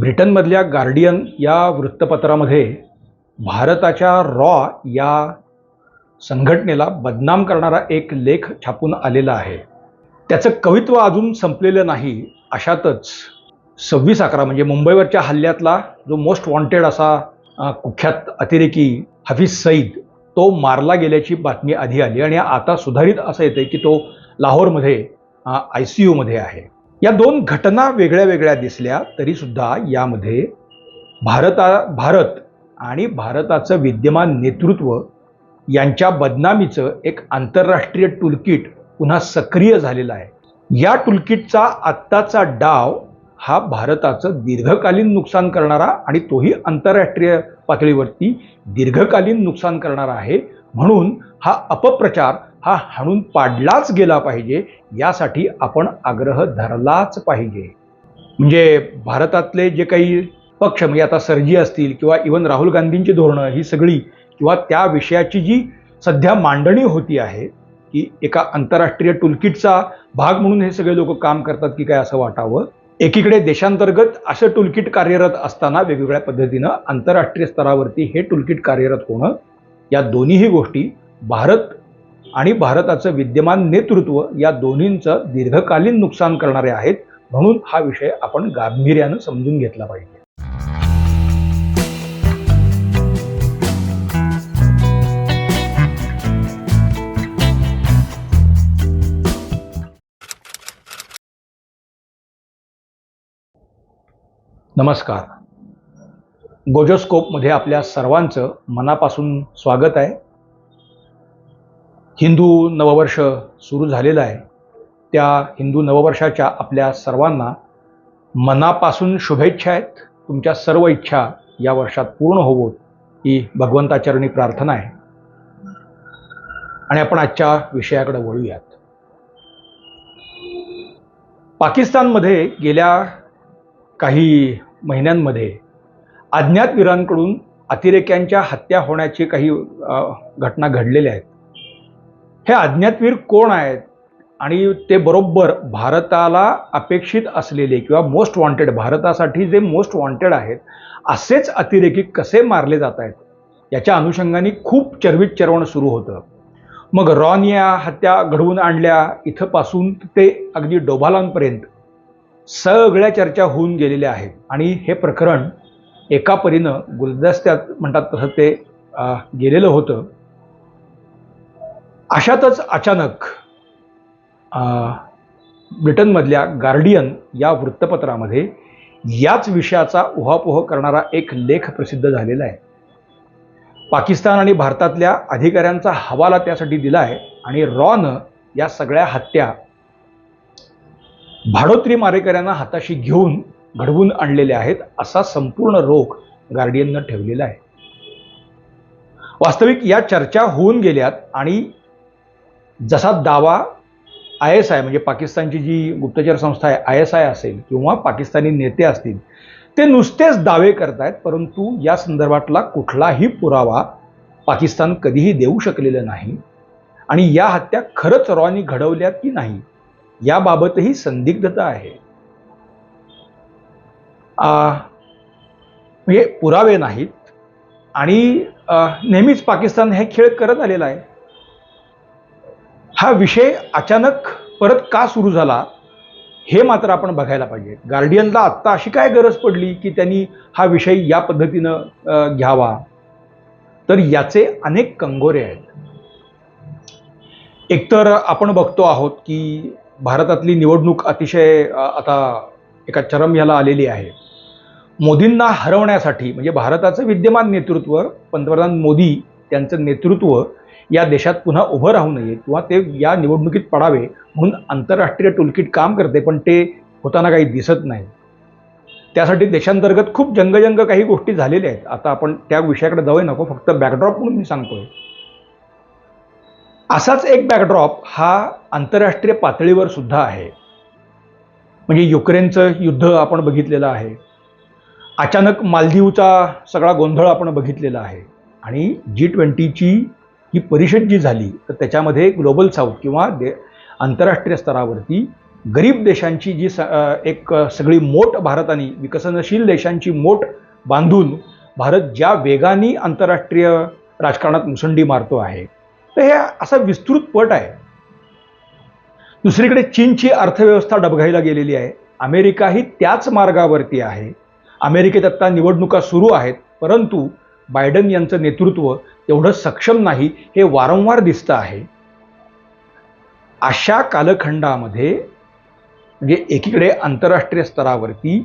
ब्रिटनमधल्या गार्डियन या वृत्तपत्रामध्ये भारताच्या रॉ या संघटनेला बदनाम करणारा एक लेख छापून आलेला आहे. त्याचं कवित्व अजून संपलेलं नाही अशातच सव्वीस अकरा म्हणजे मुंबईवरच्या हल्ल्यातला जो मोस्ट वॉन्टेड असा कुख्यात अतिरेकी हफीज सईद तो मारला गेल्याची बातमी आधी आली आणि आता सुधारित असं येते की तो लाहोरमध्ये आय सी यूमध्ये आहे. या दोन घटना वेगळ्या वेगळ्या दिसल्या तरीसुद्धा यामध्ये भारता भारत आणि भारताचं विद्यमान नेतृत्व यांच्या बदनामीचं एक आंतरराष्ट्रीय टूलकिट पुन्हा सक्रिय झालेलं आहे. या टूलकिटचा आत्ताचा डाव हा भारताचं दीर्घकालीन नुकसान करणारा आणि तोही आंतरराष्ट्रीय पातळीवरती दीर्घकालीन नुकसान करणारा आहे. म्हणून हा अपप्रचार हा हाणून पाडलाच गेला पाहिजे यासाठी आपण आग्रह धरलाच पाहिजे. म्हणजे भारतातले जे काही पक्ष म्हणजे आता सरजी असतील किंवा इवन राहुल गांधींची धोरणं ही सगळी किंवा त्या विषयाची जी सध्या मांडणी होती आहे की एका आंतरराष्ट्रीय टूलकिटचा भाग म्हणून हे सगळे लोक काम करतात की काय असं वाटावं? एकीकडे देशांतर्गत असं टूलकिट कार्यरत असताना वेगवेगळ्या पद्धतीनं आंतरराष्ट्रीय स्तरावरती हे टूलकिट कार्यरत होणं या दोन्हीही गोष्टी भारत आणि भारताचं विद्यमान नेतृत्व या दोन्हींचं दीर्घकालीन नुकसान करणारे आहेत म्हणून हा विषय आपण गांभीर्यानं समजून घेतला पाहिजे. नमस्कार. गोजोस्कोपमध्ये आपल्या सर्वांचं मनापासून स्वागत आहे. हिंदू नववर्ष सुरू झालेलं आहे. त्या हिंदू नववर्षाच्या आपल्या सर्वांना मनापासून शुभेच्छा आहेत. तुमच्या सर्व इच्छा या वर्षात पूर्ण होवोत ही भगवंताचरणी प्रार्थना आहे. आणि आपण आजच्या विषयाकडे वळूयात. पाकिस्तानमध्ये गेल्या काही महिन्यांमध्ये अज्ञातवीरांकडून अतिरेक्यांच्या हत्या होण्याची काही घटना घडलेल्या आहेत. हे अज्ञातवीर कोण आहेत? आणि ते बरोबर भारताला अपेक्षित असलेले किंवा मोस्ट वॉन्टेड भारतासाठी जे मोस्ट वॉन्टेड आहेत असेच अतिरेकी कसे मारले जात आहेत? याच्या अनुषंगाने खूप चरवित चरवण सुरू होतं. मग रॉन या हत्या घडवून आणल्या इथंपासून ते अगदी डोभालांपर्यंत सगळ्या चर्चा होऊन गेलेल्या आहेत. आणि हे प्रकरण एका परीनं गुलदस्त्यात म्हणतात तसं ते गेलेलं होतं. अशातच अचानक ब्रिटनमधल्या गार्डियन या वृत्तपत्रामध्ये याच विषयाचा उहापोह करणारा एक लेख प्रसिद्ध झालेला आहे. पाकिस्तान आणि भारतातल्या अधिकाऱ्यांचा हवाला त्यासाठी दिला आहे आणि रॉनं या सगळ्या हत्या भाडोत्री मारेकऱ्यांना हाताशी घेऊन घडवून आणलेले आहेत असा संपूर्ण रोख गार्डियननं ठेवलेला आहे. वास्तविक या चर्चा होऊन गेल्यात आणि जसा दावा आय एस आय म्हणजे पाकिस्तानची जी गुप्तचर संस्था आहे आय एस आय असेल किंवा पाकिस्तानी नेते असतील ते नुसतेच दावे करतायत परंतु या संदर्भातला कुठलाही पुरावा पाकिस्तान कधीही देऊ शकलेलं नाही. आणि या हत्या खरंच रॉनी घडवल्यात की नाही याबाबतही संदिग्धता आहे. म्हणजे पुरावे नाहीत. आणि नेहमीच पाकिस्तान हे खेळ करत आलेला आहे. हा विषय अचानक परत का सुरू झाला हे मात्र आपण बघायला पाहिजे. गार्डियनला आत्ता अशी काय गरज पडली की त्यांनी हा विषय या पद्धतीनं घ्यावा? तर याचे अनेक कंगोरे आहेत. एकतर आपण बघतो आहोत की भारतातली निवडणूक अतिशय आता एका चरम ह्याला आलेली आहे. मोदींना हरवण्यासाठी म्हणजे भारताचं विद्यमान नेतृत्व पंतप्रधान मोदी त्यांचं नेतृत्व या देशात पुन्हा उभं राहू नये किंवा ते या निवडणुकीत पडावे म्हणून आंतरराष्ट्रीय टूलकिट काम करते पण ते होताना काही दिसत नाही. त्यासाठी देशांतर्गत खूप जंगजंग काही गोष्टी झालेल्या आहेत. आता आपण त्या विषयाकडे जाऊ नको फक्त बॅकड्रॉप म्हणून मी सांगतोय. असाच एक बॅकड्रॉप हा आंतरराष्ट्रीय पातळीवर सुद्धा आहे. म्हणजे युक्रेनचं युद्ध आपण बघितलेलं आहे. अचानक मालदीवचा सगळा गोंधळ आपण बघितलेला आहे. आणि जी ट्वेंटीची ही परिषद जी झाली तर त्याच्यामध्ये ग्लोबल साऊथ किंवा दे आंतरराष्ट्रीय स्तरावरती गरीब देशांची जी स एक सगळी मोठ भारताने विकसनशील देशांची मोठ बांधून भारत ज्या वेगाने आंतरराष्ट्रीय राजकारणात मुसंडी मारतो आहे तर हे असा विस्तृत पट आहे. दुसरीकडे चीनची अर्थव्यवस्था डबघाईला गेलेली आहे. अमेरिकाही त्याच मार्गावरती आहे. अमेरिकेत आत्ता निवडणुका सुरू आहेत परंतु बायडन यांचं नेतृत्व तेवढं सक्षम नाही हे वारंवार दिसतं आहे. अशा कालखंडामध्ये म्हणजे एकीकडे आंतरराष्ट्रीय स्तरावरती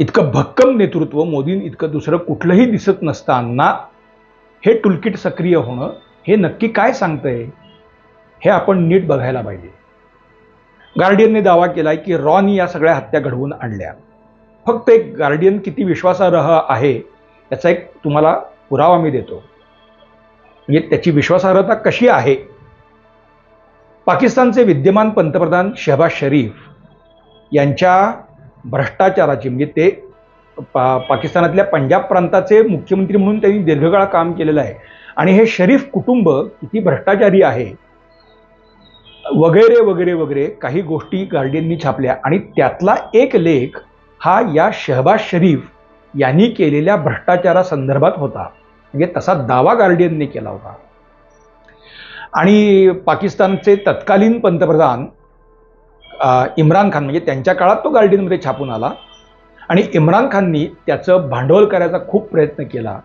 इतकं भक्कम नेतृत्व मोदीं इतकं दुसरं कुठलंही दिसत नसताना हे टुलकिट सक्रिय होणं हे नक्की काय सांगतंय हे आपण नीट बघायला पाहिजे. गार्डियनने दावा केलाय की रॉनी या सगळ्या हत्या घडवून आणल्या. फक्त एक गार्डियन किती विश्वासार्ह आहे याचा एक तुम्हाला पुरावा मी देतो. म्हणजे त्याची विश्वासार्हता कशी आहे? पाकिस्तानचे विद्यमान पंतप्रधान शहबाज शरीफ यांच्या भ्रष्टाचाराची म्हणजे ते पा पाकिस्तानातल्या पंजाब प्रांताचे मुख्यमंत्री म्हणून त्यांनी दीर्घकाळ काम केलेलं आहे. आणि हे शरीफ कुटुंब किती भ्रष्टाचारी आहे? वगैरे वगैरे वगैरे काही गोष्टी गार्डियननी छापल्या. आणि त्यातला एक लेख हा या शहबाज शरीफ यांनी केलेल्या भ्रष्टाचारासंदर्भात होता. म्हणजे तसा दावा गार्डियनने केला होता. आणि पाकिस्तानचे तत्कालीन पंतप्रधान इम्रान खान म्हणजे त्यांच्या काळात तो गार्डियनमध्ये छापून आला. आणि इम्रान खाननी त्याचं भांडवल करायचा खूप प्रयत्न केला.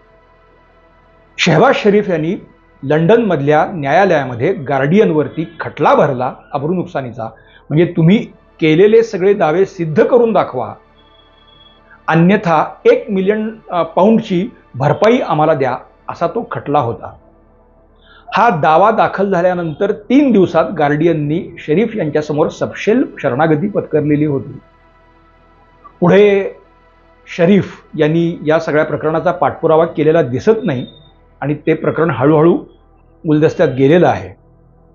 शहबाज शरीफ यांनी लंडनमधल्या न्यायालयामध्ये गार्डियनवरती खटला भरला अब्रू नुकसानीचा. म्हणजे तुम्ही केलेले सगळे दावे सिद्ध करून दाखवा. अन्यथा एक मिलियन पाऊंडची भरपाई आम्हाला द्या असा तो खटला होता. हा दावा दाखल झाल्यानंतर तीन दिवसात गार्डियननी शरीफ यांच्यासमोर सपशेल शरणागती पत्करलेली होती. पुढे शरीफ यांनी या सगळ्या प्रकरणाचा पाठपुरावा केलेला दिसत नाही आणि ते प्रकरण हळूहळू गुलदस्त्यात गेलेलं आहे.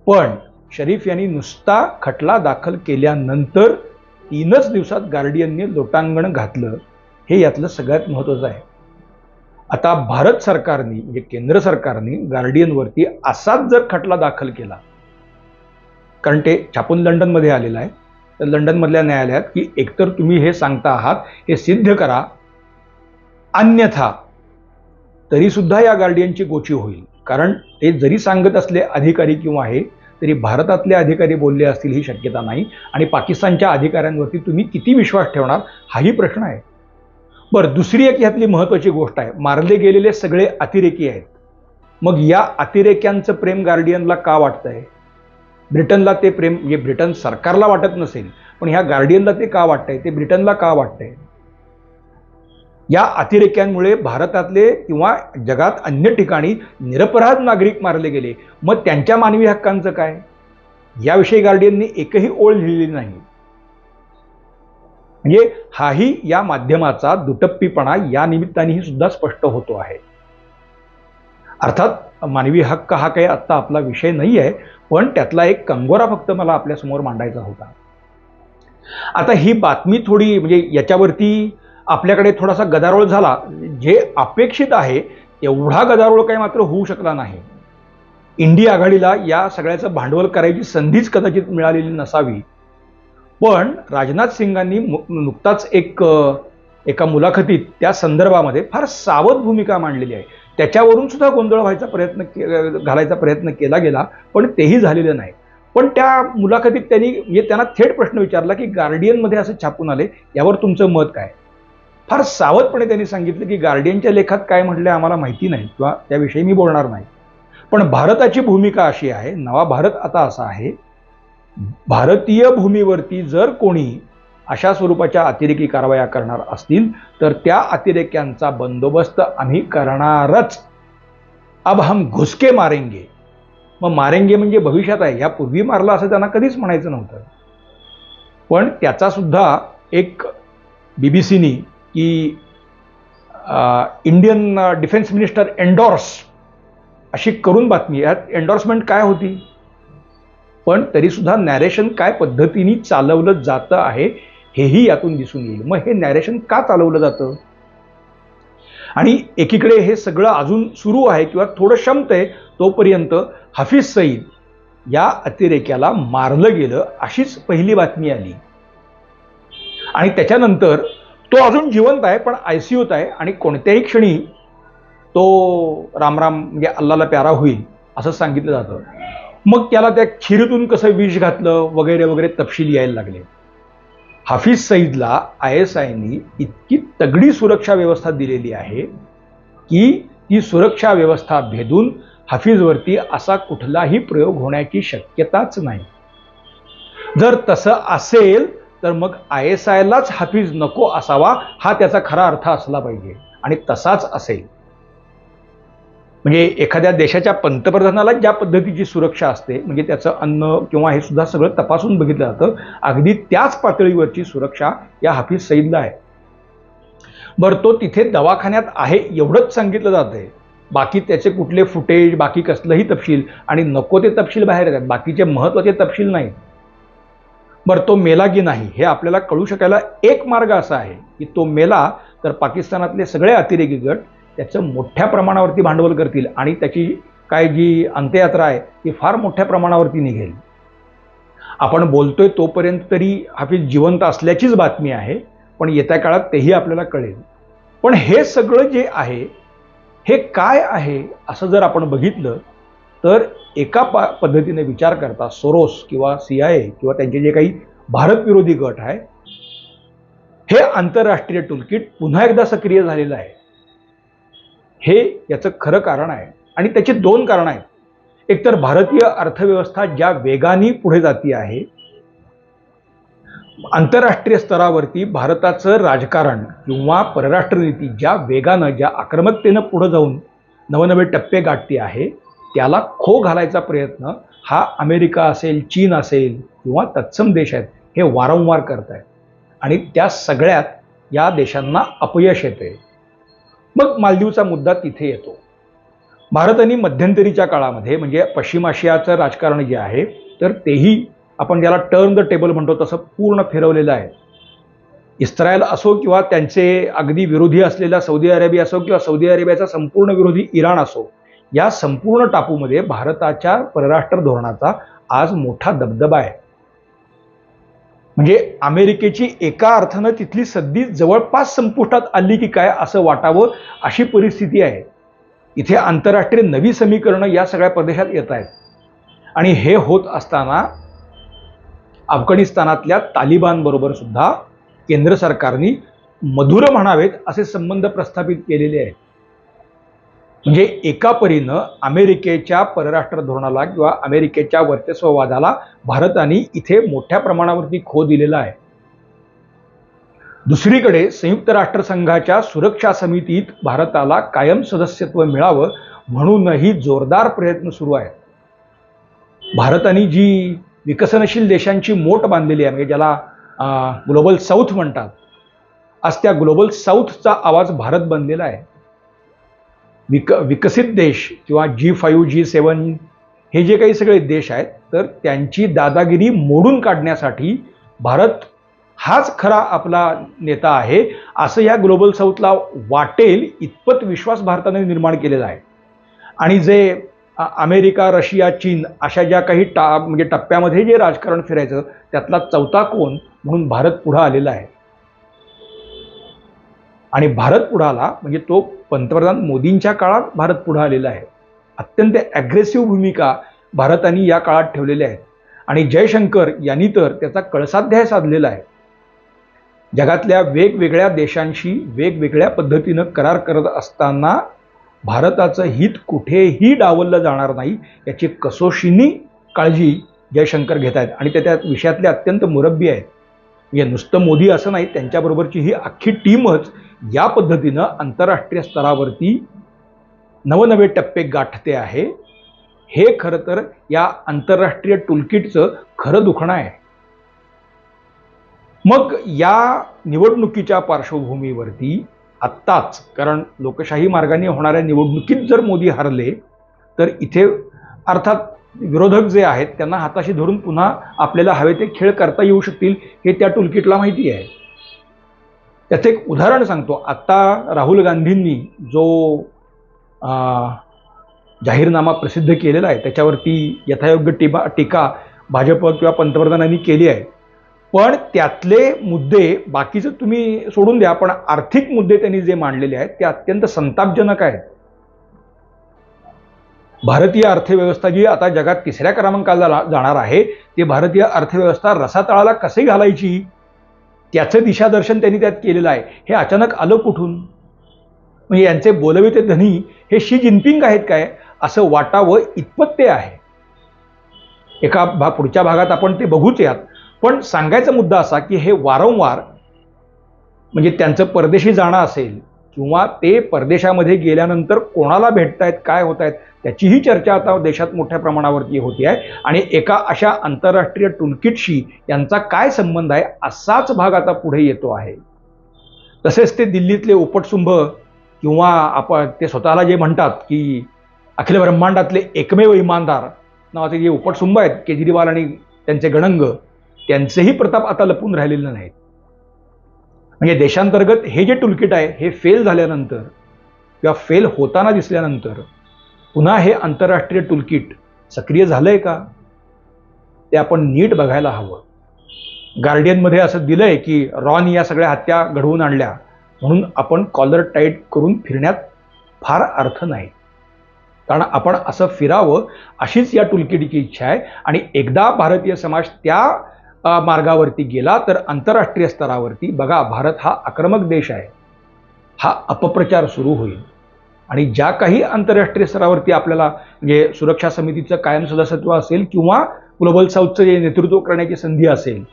पण शरीफ यांनी नुसता खटला दाखल केल्यानंतर तीनच दिवसात गार्डियनने लोटांगण घातलं. हे यातलं सगळ्यात महत्त्वाचं आहे. आता भारत सरकारने म्हणजे केंद्र सरकारने गार्डियनवरती असाच जर खटला दाखल केला कारण ते छापून लंडनमध्ये आलेलं आहे तर लंडनमधल्या न्यायालयात की एकतर तुम्ही हे सांगता आहात हे सिद्ध करा अन्यथा तरीसुद्धा या गार्डियनची गोची होईल. कारण ते जरी सांगत असले अधिकारी किंवा हे तरी भारतातले अधिकारी बोलले असतील ही शक्यता नाही. आणि पाकिस्तानच्या अधिकाऱ्यांवरती तुम्ही किती विश्वास ठेवणार हाही प्रश्न आहे. बरं दुसरी एक ह्यातली महत्त्वाची गोष्ट आहे. मारले गेलेले सगळे अतिरेकी आहेत. मग या अतिरेक्यांचं प्रेम गार्डियनला का वाटतंय? ब्रिटनला ते प्रेम म्हणजे हे ब्रिटन सरकारला वाटत नसेल पण ह्या गार्डियनला ते का वाटतंय? ते ब्रिटनला का वाटतंय? या अतिरेक्यांमुळे भारतातले किंवा जगात अन्य ठिकाणी निरपराध नागरिक मारले गेले. मग त्यांच्या मानवी हक्कांचं काय? याविषयी गार्डियननी एकही ओळ लिहिलेली नाही. म्हणजे हाही या माध्यमाचा दुटप्पीपणा या निमित्तानेही सुद्धा स्पष्ट होतो आहे. अर्थात मानवी हक्क हा काही आत्ता आपला विषय नाही आहे पण त्यातला एक कंगोरा फक्त मला आपल्यासमोर मांडायचा होता. आता ही बातमी थोडी म्हणजे याच्यावरती आपल्याकडे थोडासा गदारोळ झाला. जे अपेक्षित आहे एवढा गदारोळ काही मात्र होऊ शकला नाही. इंडिया आघाडीला या सगळ्याचं भांडवल करायची संधीच कदाचित मिळालेली नसावी. पण राजनाथ सिंगांनी मु- नुकताच एक एका मुलाखतीत त्या संदर्भामध्ये फार सावध भूमिका मांडलेली आहे. त्याच्यावरून सुद्धा गोंधळ व्हायचा प्रयत्न के घालायचा प्रयत्न केला गेला पण तेही झालेलं नाही. पण त्या मुलाखतीत त्यांनी म्हणजे त्यांना थेट प्रश्न विचारला की गार्डियनमध्ये असं छापून आले यावर तुमचं मत काय? फार सावधपणे त्यांनी सांगितलं की गार्डियनच्या लेखात काय म्हटलं आम्हाला माहिती नाही किंवा त्याविषयी मी बोलणार नाही. पण भारताची भूमिका अशी आहे नवा भारत आता असा आहे भारतीय भूमीवरती जर कोणी अशा स्वरूपाच्या अतिरेकी कारवाया करणार असतील तर त्या अतिरेक्यांचा बंदोबस्त आम्ही करणारच. अब हम घुसके मारेंगे. मग मारेंगे म्हणजे भविष्यात आहे. यापूर्वी मारला असं त्यांना कधीच म्हणायचं नव्हतं. पण त्याचासुद्धा एक बी बी सीनी की इंडियन डिफेन्स मिनिस्टर एन्डॉर्स अशी करून बातमी. यात एन्डॉर्समेंट काय होती? पण तरीसुद्धा नॅरेशन काय पद्धतीने चालवलं जातं आहे हेही यातून दिसून येईल. मग हे नॅरेशन का चालवलं जातं? आणि एकीकडे हे सगळं अजून सुरू आहे किंवा थोडं शमतंय तोपर्यंत हफीज सईद या अतिरेक्याला मारलं गेलं अशीच पहिली बातमी आली. आणि त्याच्यानंतर तो अजून जिवंत आहे पण आय सी यूत आहे आणि कोणत्याही क्षणी तो रामराम म्हणजे अल्लाला प्यारा होईल असं सांगितलं जातं. मग त्याला त्या खिरीतून कसं विष घातलं वगैरे वगैरे तपशील यायला लागले. हाफिज सईदला आय एस आयनी इतकी तगडी सुरक्षा व्यवस्था दिलेली आहे की ती सुरक्षा व्यवस्था भेदून हाफिजवरती असा कुठलाही प्रयोग होण्याची शक्यताच नाही. जर तसं असेल तर मग आय एस आयलाच हाफिज नको असावा हा त्याचा खरा अर्थ असला पाहिजे आणि तसाच असेल. म्हणजे एखाद्या देशाच्या पंतप्रधानाला ज्या पद्धतीची सुरक्षा असते म्हणजे त्याचं अन्न किंवा हे सुद्धा सगळं तपासून बघितलं जातं अगदी त्याच पातळीवरची सुरक्षा या हाफिज सईदला आहे. बरं तो तिथे दवाखान्यात आहे एवढंच सांगितलं जातंय. बाकी त्याचे कुठले फुटेज बाकी कसलंही तपशील आणि नको ते तपशील बाहेर येतात बाकीचे महत्त्वाचे तपशील नाही. बरं तो मेला की नाही हे आपल्याला कळू शकायला एक मार्ग असा आहे की तो मेला तर पाकिस्तानातले सगळे अतिरेकी गट त्याचं मोठ्या प्रमाणावरती भांडवल करतील आणि त्याची काय जी अंत्ययात्रा आहे ती फार मोठ्या प्रमाणावरती निघेल. आपण बोलतोय तोपर्यंत तरी हाफिज जिवंत असल्याचीच बातमी आहे पण येत्या काळात तेही आपल्याला कळेल. पण हे सगळं जे आहे हे काय आहे असं जर आपण बघितलं तर एका पा पद्धतीने विचार करता सोरोस किंवा सी आय ए किंवा त्यांचे जे काही भारतविरोधी गट आहे हे आंतरराष्ट्रीय टूलकिट पुन्हा एकदा सक्रिय झालेलं आहे. हे याचं खरं कारण आहे. आणि त्याची दोन कारणं आहेत. एकतर भारतीय अर्थव्यवस्था ज्या वेगाने पुढे जाती आहे आंतरराष्ट्रीय स्तरावरती भारताचं राजकारण किंवा परराष्ट्र नीती ज्या वेगानं ज्या आक्रमकतेनं पुढं जाऊन नवनवे टप्पे गाठते आहे त्याला खो घालायचा प्रयत्न हा अमेरिका असेल चीन असेल किंवा तत्सम देश आहेत हे वारंवार करत आहेत आणि त्या सगळ्यात या देशांना अपयश येते मग मालदीवचा मुद्दा तिथे येतो. भारत आणि मध्यंतरीच्या काळामध्ये म्हणजे पश्चिम आशियाचं राजकारण जे आहे तर तेही आपण ज्याला टर्न द टेबल म्हणतो तसं पूर्ण फिरवलेलं आहे. इस्रायल असो किंवा त्यांचे अगदी विरोधी असलेला सौदी अरेबिया असो किंवा सौदी अरेबियाचा संपूर्ण विरोधी इराण असो या संपूर्ण टापूमध्ये भारताच्या परराष्ट्र धोरणाचा आज मोठा दबदबा आहे. म्हणजे अमेरिकेची एका अर्थानं तिथली सद्दी जवळपास संपुष्टात आली की काय असं वाटावं अशी परिस्थिती आहे. इथे आंतरराष्ट्रीय नवी समीकरणं या सगळ्या प्रदेशात येत आहेत. आणि हे होत असताना अफगाणिस्तानातल्या तालिबानबरोबर सुद्धा केंद्र सरकारने मधुर म्हणावेत असे संबंध प्रस्थापित केलेले आहेत. म्हणजे एका परीनं अमेरिकेच्या परराष्ट्र धोरणाला किंवा अमेरिकेच्या वर्चस्ववादाला भारताने इथे मोठ्या प्रमाणावरती खो दिलेला आहे. दुसरीकडे संयुक्त राष्ट्रसंघाच्या सुरक्षा समितीत भारताला कायम सदस्यत्व मिळावं म्हणूनही जोरदार प्रयत्न सुरू आहेत. भारताने जी विकसनशील देशांची मोठ बांधलेली आहे म्हणजे ज्याला ग्लोबल साऊथ म्हणतात आज त्या ग्लोबल साऊथचा आवाज भारत बनलेला आहे. विक विकसित देश किंवा जी फाईव्ह जी सेवन हे जे काही सगळे देश आहेत तर त्यांची दादागिरी मोडून काढण्यासाठी भारत हाच खरा आपला नेता आहे असं या ग्लोबल साऊथला वाटेल इतपत विश्वास भारताने निर्माण केलेला आहे. आणि जे अमेरिका रशिया चीन अशा ज्या काही टा म्हणजे टप्प्यामध्ये जे राजकारण फिरायचं त्यातला चौथा कोण म्हणून भारत पुढं आलेला आहे. आणि भारत पुढं आला म्हणजे तो पंतप्रधान मोदींच्या काळात भारत पुढं आलेला आहे. अत्यंत ॲग्रेसिव्ह भूमिका भारताने या काळात ठेवलेल्या आहेत. आणि जयशंकर यांनी तर त्याचा कळसाध्याय साधलेला आहे. जगातल्या वेगवेगळ्या देशांशी वेगवेगळ्या पद्धतीनं करार करत असताना भारताचं हित कुठेही डावललं जाणार नाही याची कसोशीनी काळजी जयशंकर घेत आहेत. आणि ते त्या विषयातले अत्यंत मुरब्बी आहेत. म्हणजे नुसतं मोदी असं नाही त्यांच्याबरोबरची ही अख्खी टीमच या पद्धतीनं आंतरराष्ट्रीय स्तरावरती नवनवे टप्पे गाठते आहे. हे खरं तर या आंतरराष्ट्रीय टुलकिटचं खरं दुखणं आहे. मग या निवडणुकीच्या पार्श्वभूमीवरती आत्ताच कारण लोकशाही मार्गाने होणाऱ्या निवडणुकीत जर मोदी हरले तर इथे अर्थात विरोधक जे आहेत त्यांना हाताशी धरून पुन्हा आपल्याला हवे ते खेळ करता येऊ शकतील हे त्या टूलकिटला माहिती आहे. त्याचं एक उदाहरण सांगतो. आत्ता राहुल गांधींनी जो जाहीरनामा प्रसिद्ध केलेला आहे त्याच्यावरती यथायोग्य टीबा टीका भाजप किंवा पंतप्रधानांनी केली आहे. पण त्यातले मुद्दे बाकीचं तुम्ही सोडून द्या पण आर्थिक मुद्दे त्यांनी जे मांडलेले आहेत ते अत्यंत संतापजनक आहेत. भारतीय अर्थव्यवस्था जी आता जगात तिसऱ्या क्रमांकाला जाणार आहे ती भारतीय अर्थव्यवस्था रसातळाला कसे घालायची? त्याचं दिशादर्शन त्यांनी त्यात केलेलं आहे. हे अचानक आलं कुठून? म्हणजे यांचे बोलविते धनी हे शी जिनपिंग आहेत काय? असं वाटावं इतपत ते आहे. एका भा पुढच्या भागात आपण ते बघूच यात पण सांगायचा मुद्दा असा की हे वारंवार म्हणजे त्यांचं परदेशी जाणं असेल किंवा ते परदेशामध्ये गेल्यानंतर कोणाला भेटतायत काय होत आहेत त्याचीही चर्चा आता देशात मोठ्या प्रमाणावरती होती आहे. आणि एका अशा आंतरराष्ट्रीय टुलकिटशी यांचा काय संबंध आहे असाच भाग आता पुढे येतो आहे. तसेच ते दिल्लीतले उपटसुंभ किंवा आपण ते स्वतःला जे म्हणतात की अखिल ब्रह्मांडातले एकमेव इमानदार नावाचे जे उपटसुंभ आहेत केजरीवाल आणि त्यांचे गणंग त्यांचेही प्रताप आता लपून राहिलेले नाहीत. म्हणजे देशांतर्गत हे जे टुलकिट आहे हे फेल झाल्यानंतर किंवा फेल होताना दिसल्यानंतर पुन्हा हे आंतरराष्ट्रीय टूलकिट सक्रिय झालंय का? ते आपण नीट बघायला हवं. गार्डियनमध्ये असं दिलंय की रॉन या सगळ्या हत्या घडवून आणल्या. म्हणून आपण कॉलर टाईट करून फिरण्यात फार अर्थ नाही. कारण आपण असं फिरावं अशीच या टुलकिटीची इच्छा आहे. आणि एकदा भारतीय समाज त्या मार्गावरती गेला तर आंतरराष्ट्रीय स्तरावरती बघा भारत हा आक्रमक देश आहे. हा अपप्रचार सुरू होईल. आणि ज्या काही आंतरराष्ट्रीय स्तरावरती आपल्याला म्हणजे सुरक्षा समितीचं कायम सदस्यत्व असेल किंवा ग्लोबल साऊथचं जे नेतृत्व करण्याची संधी असेल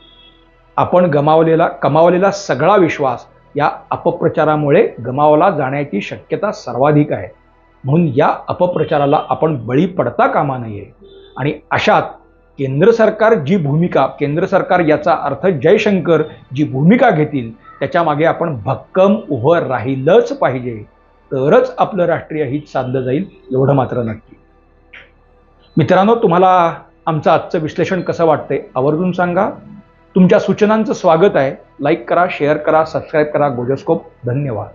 आपण गमावलेला कमावलेला सगळा विश्वास या अपप्रचारामुळे गमावला जाण्याची शक्यता सर्वाधिक आहे. म्हणून या अपप्रचाराला आपण बळी पडता कामा नये. आणि अशात केंद्र सरकार जी भूमिका केंद्र सरकार याचा अर्थ जयशंकर जी भूमिका घेतील त्याच्यामागे आपण भक्कम उभं राहिलंच पाहिजे. तरच आपलं राष्ट्रीय हित साधलं जाईल एवढं मात्र नक्की. मित्रांनो तुम्हाला आमचं आजचं विश्लेषण कसं वाटतंय आवर्जून सांगा. तुमच्या सूचनांचं स्वागत आहे. लाईक करा शेअर करा सबस्क्राईब करा गोजोस्कोप धन्यवाद.